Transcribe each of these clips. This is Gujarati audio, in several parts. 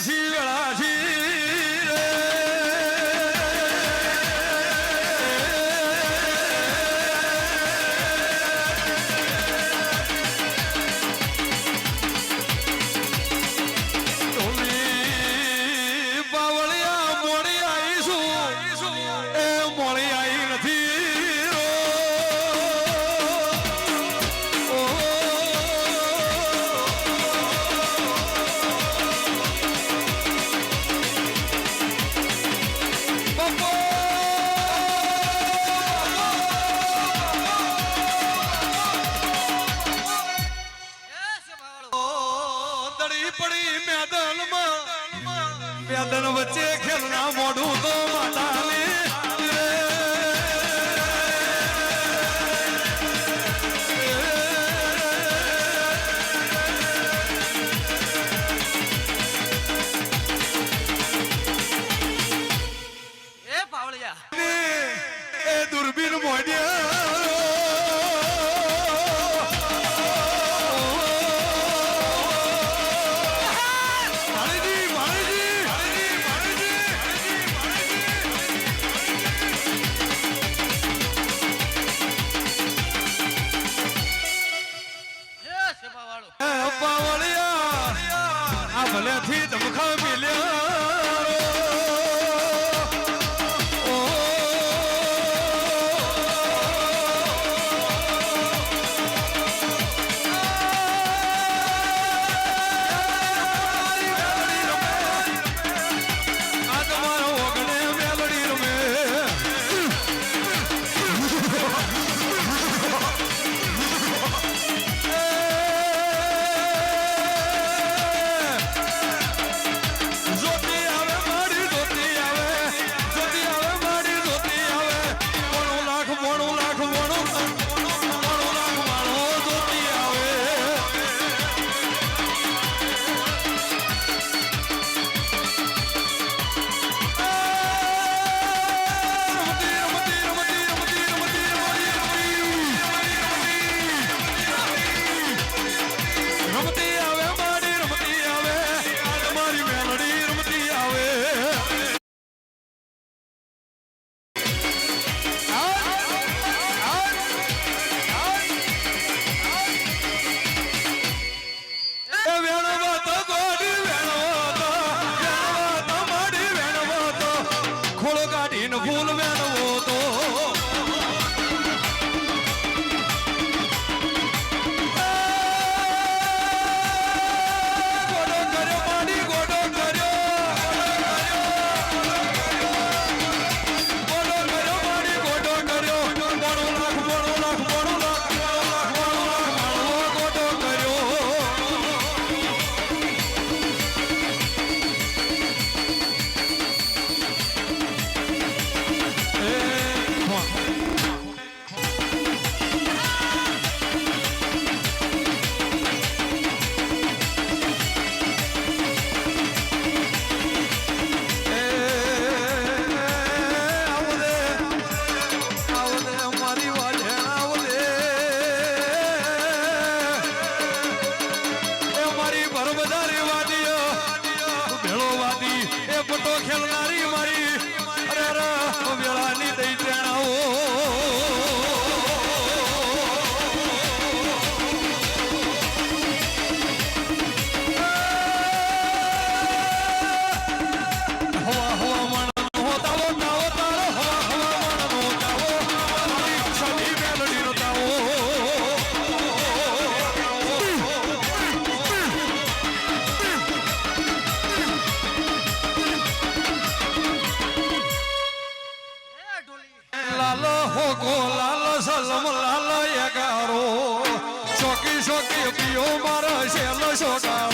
ಕಾಶಿಗಳ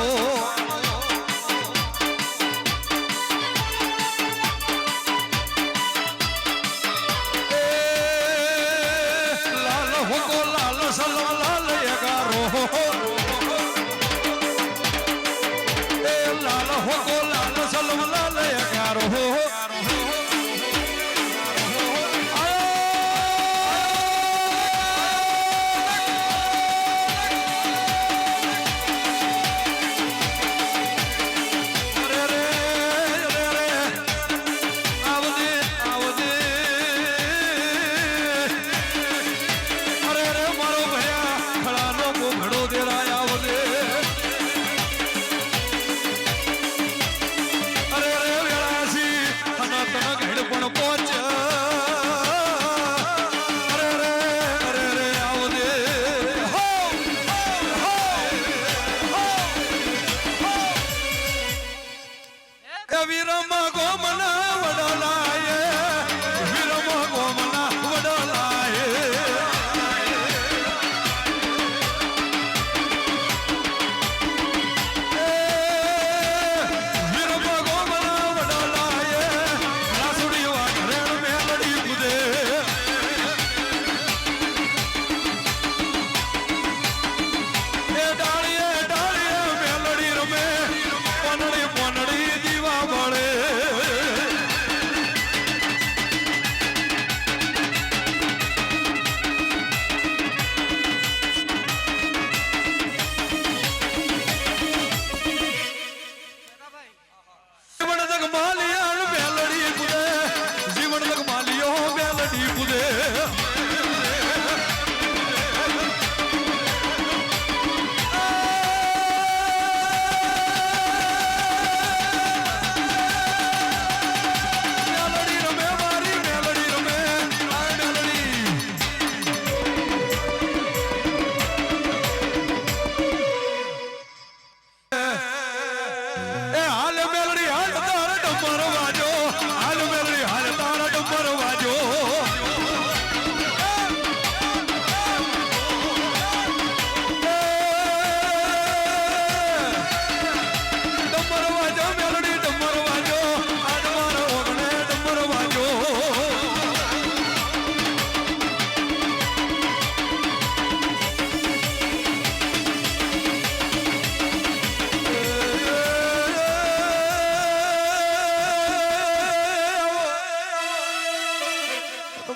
মামো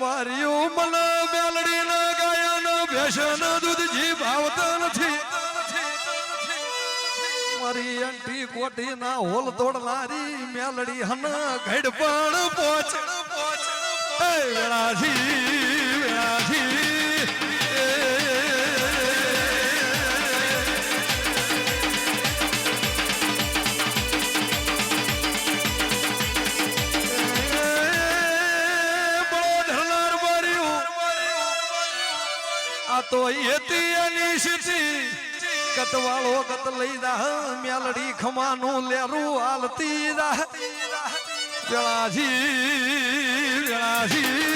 પારિયું મન બેલડી ન ગાયન ભેષણ દૂધજી ભાવતા નથી. મારી અંટી કોટી ના હોલ તોડનારી મેલડી હન ઘડપણ પોચ. વેળાજી વેળાજી સીધી કતવાળો કત લઈ જા મેલડી ખમાનું લેરું હાલતી જા. વેળાથી વેળાથી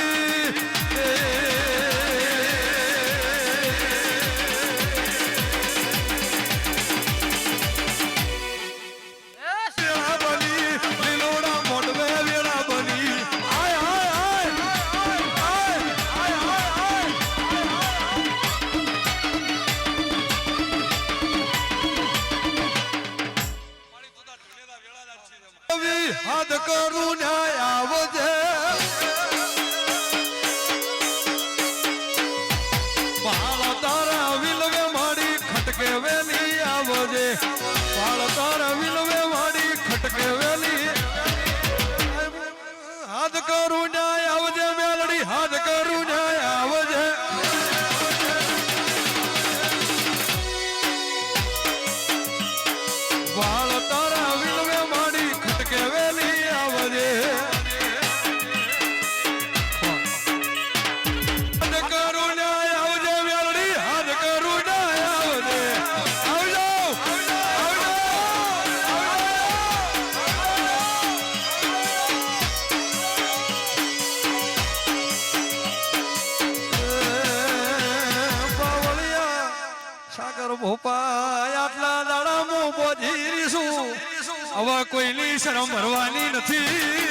હદ કરું ન્યાય આવજે. બાળ તારા વિલવે મારી ખટકે વેલી આવજે. બાળ તારા વિલવે મારી ખટકે વેલી. હાથ કરું ન્યાય આવજે, મેલડી, હાથ કરું ન્યાય આવજે. વાળ ભોપાય આટલા દાડા મો બોધીરીશું હવે કોઈની શરમ ભરવાની નથી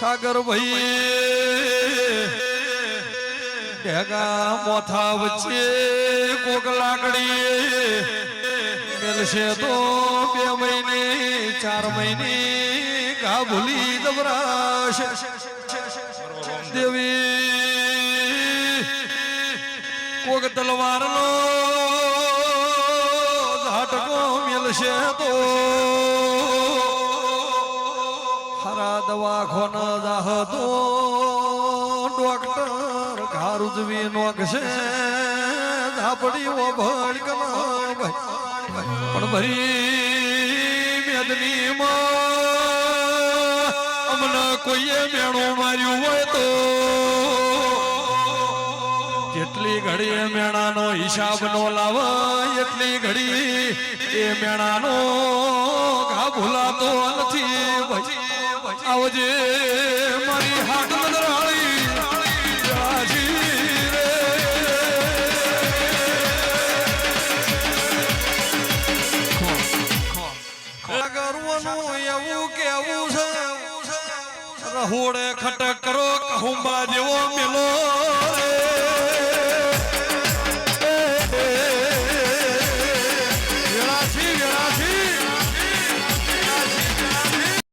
સાગર ભાઈ ભેગા મોથા વચ્ચે કોક લાકડી મેલશે તો બે મહિને, ચાર મહિને ઘા ભૂલી દબરાશે. દેવી, કોક તલવારનો ઝાટકો મેલશે તો હરા દવાખોન દાહતો ડોક્ટર ઘાર ઉજવી નોકશે ધાપડી ઓ ભડ કલા પણ ભરી મેદની માં અમને કોઈએ મેણું માર્યું હોય તો જેટલી ઘડી મેણાનો હિસાબ નો લાવે એટલી ઘડી એ મેણાનો ઘા ભૂલાતો નથી. આવજે મારી હાથ